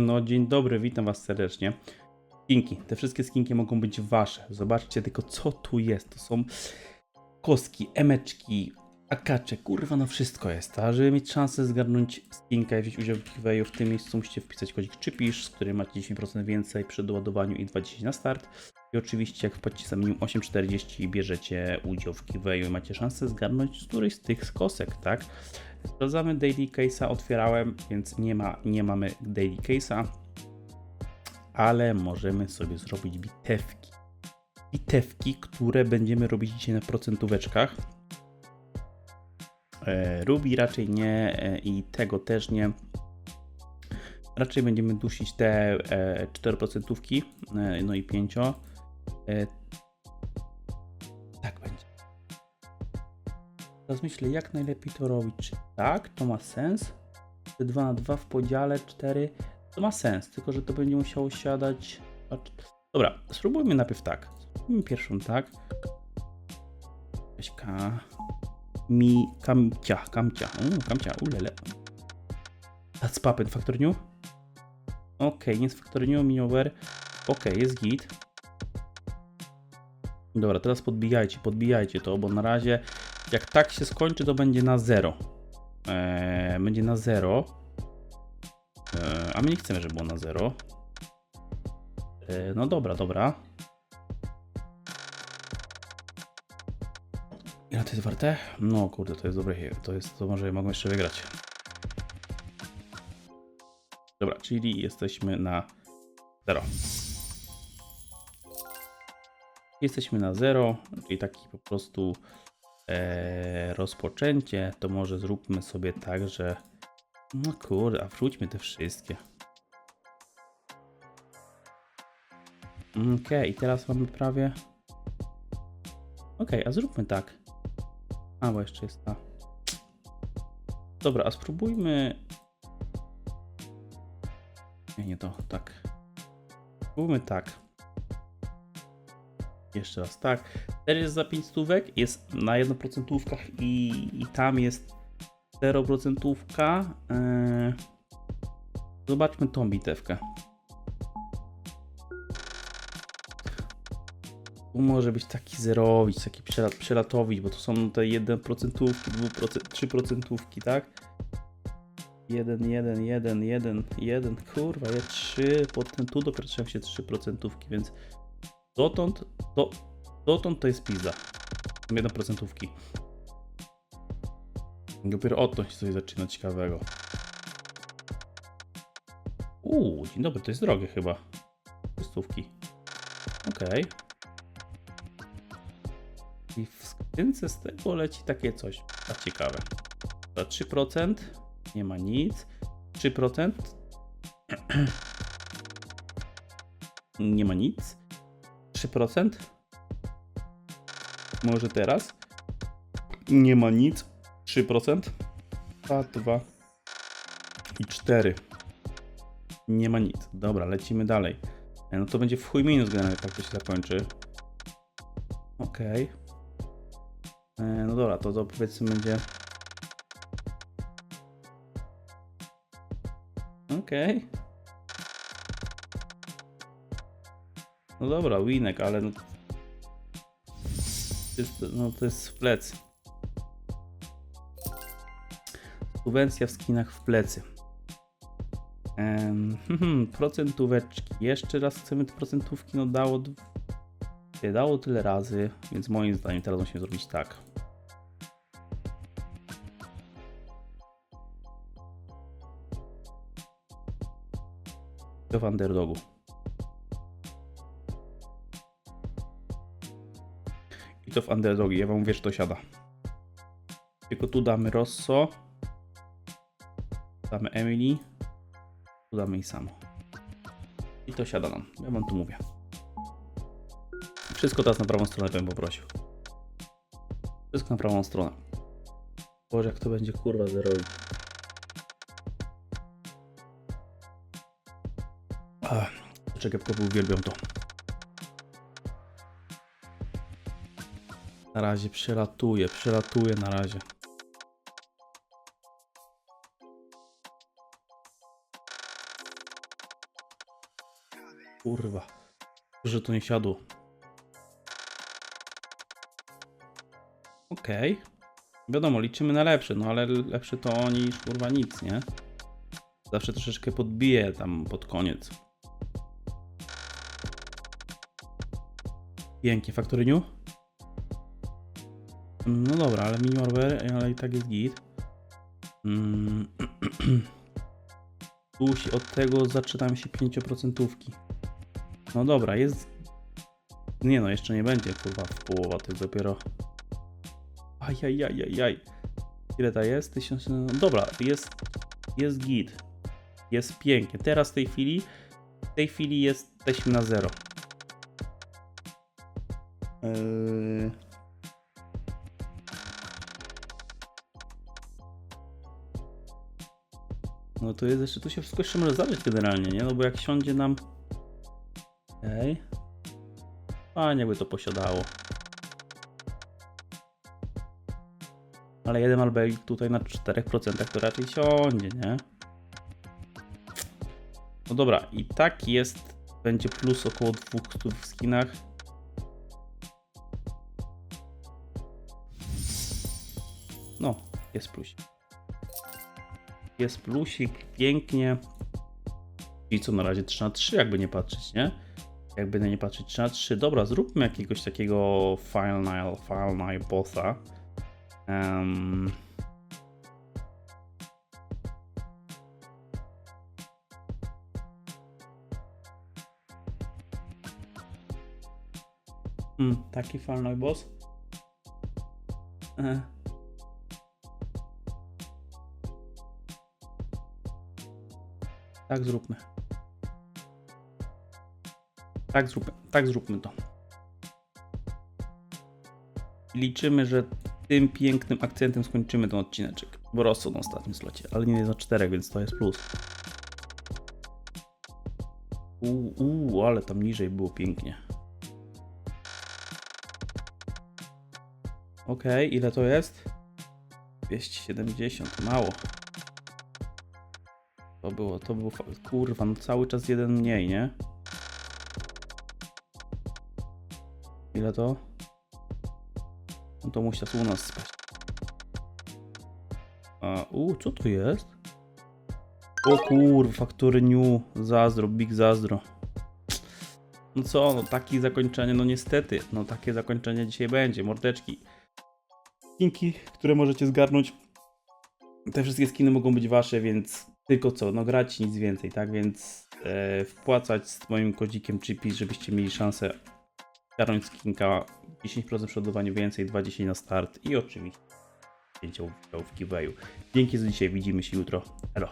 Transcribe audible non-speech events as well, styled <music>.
No dzień dobry, witam was serdecznie. Skinki, te wszystkie skinki mogą być wasze. Zobaczcie tylko co tu jest. To są kostki, emeczki, akacze, kurwa no wszystko jest. A żeby mieć szansę zgarnąć skinkę i wziąć udział w giveawayu, w tym miejscu musicie wpisać kodzik czypisz, z którym macie 10% więcej przy doładowaniu i 20 na start. I oczywiście jak wpłacicie za minimum 8,40 bierzecie udział w giveawayu i macie szansę zgarnąć z którejś z tych kosek, tak? Sprawdzamy daily case'a, otwierałem, więc nie, ma, nie mamy daily case'a, ale możemy sobie zrobić bitewki. Bitewki, które będziemy robić dzisiaj na procentóweczkach. E, Ruby raczej nie e, i tego też nie. Raczej będziemy dusić te e, 4%, e, no i 5. E, tak będzie. Teraz myślę, jak najlepiej to robić. Czy tak, to ma sens? Czy 2 na 2 w podziale 4? To ma sens, tylko że to będzie musiało siadać. Dobra, spróbujmy najpierw tak. Spróbujmy pierwszą tak. Weź K. Mi. Kamcia, kamcia. Kamcia, ulele. That's puppet Factor New. Ok, nie jest Factor New, minover. Ok, jest git. Dobra, teraz podbijajcie, podbijajcie to, bo na razie jak tak się skończy, to będzie na 0. Eee, będzie na 0. Eee, a my nie chcemy, żeby było na 0. Eee, no dobra, dobra. Ile to jest warte? No kurde, to jest dobre. To jest, to może mogą jeszcze wygrać. Dobra, czyli jesteśmy na 0. Jesteśmy na 0, czyli taki po prostu e, rozpoczęcie, to może zróbmy sobie tak, że no kurde, a wróćmy te wszystkie. Okej, i teraz mamy prawie... Okej, a zróbmy tak. A, bo jeszcze jest ta. Dobra, a spróbujmy... Nie, nie to, tak. Spróbujmy tak. Jeszcze raz tak. Teraz jest za 5 stówek, jest na 1% i, i tam jest 0%. Eee, zobaczmy tą bitewkę. Tu może być taki zerowicz, taki przelat, przelatowicz, bo to są te 1%, 2%, 3%, tak? 1, 1, 1, 1, 1, kurwa, ja 3, potem tu trzeba się 3%, więc dotąd, do, dotąd to jest pizza. 1%. Dopiero odtąd się coś zaczyna ciekawego. Uuu, dzień dobry, to jest drogie chyba. Stówki. Okej. I w skrzynce z tego leci takie coś. A ciekawe. Za 3% nie ma nic. 3% <clears throat> nie ma nic. 3%. Może teraz. Nie ma nic. 3%. 2, 2 i 4. Nie ma nic. Dobra, lecimy dalej. E, No to będzie w chuj minus generalnie, tak to się zakończy. Okej. E, No dobra, to, to powiedzmy będzie... Okej. No dobra, winek, ale no... No to jest w plecy. Subwencja w skinach w plecy. <laughs> Hmm, procentóweczki. Jeszcze raz chcemy te procentówki. No dało, dało tyle razy, więc moim zdaniem teraz musimy zrobić tak. W underdogu. I to w underdogi. Ja wam mówię, że to siada. Tylko tu damy Rosso. Damy Emily. Tu damy i samo. I to siada nam. Ja wam tu mówię. Wszystko teraz na prawą stronę bym poprosił. Wszystko na prawą stronę. Boże, jak to będzie kurwa zerowy. Czekaj, uwielbiam to. Na razie przelatuje, przelatuje na razie. kurwa. Że to nie siadło. Okej. Wiadomo, liczymy na lepszy, no ale lepszy to niż kurwa nic, nie? Zawsze troszeczkę podbije tam pod koniec. Pięknie, Factory New. No dobra, ale mini Marvel, ale i tak jest git. Mm. <clears throat> Tuś, od tego zaczynamy się 5%. No dobra, jest. Nie no, jeszcze nie będzie kurwa w połowa, to jest dopiero. Ajajajajaj. Ile ta jest? 1000. no Dobra, jest. Jest git. Jest pięknie. Teraz w tej chwili. W tej chwili jesteśmy na zero. Yy... No to jest jeszcze, tu się wszystko jeszcze może zdarzyć generalnie, nie? No bo jak siądzie nam... Ej. Fajnie jakby to posiadało. Ale jeden albeik tutaj na 4% to raczej siądzie, nie? No dobra, i tak jest, będzie plus około 200 w skinach. No, jest plusik. Jest plusik, pięknie. I co na razie 3 na 3, jakby nie patrzeć, nie? Jakby nie patrzeć 3 na 3. Dobra, zróbmy jakiegoś takiego final, final bossa. Um, mm, taki final boss. E. Tak zróbmy. Tak zróbmy, tak zróbmy to. Liczymy, że tym pięknym akcentem skończymy ten odcineczek. Bo Rosso na ostatnim slocie, ale nie jest na czterech, więc to jest plus. Uuu, uu, ale tam niżej było pięknie. Okej, ile to jest? 270, mało. To było, to było, kurwa, no cały czas jeden mniej, nie? Ile to? No to musi u nas spać. A, u, co to jest? O kurwa, faktury new, zazdro, big zazdro. No co, no takie zakończenie, no niestety, no takie zakończenie dzisiaj będzie, mordeczki. Skinki, które możecie zgarnąć. Te wszystkie skiny mogą być wasze, więc tylko co, no grać nic więcej, tak? Więc e, wpłacać z moim kodzikiem Chippy, żebyście mieli szansę zgarnąć skinka 10% przodowanie więcej, 20 na start i oczywiście 5 udział w giveawayu. Dzięki za dzisiaj, widzimy się jutro. Elo.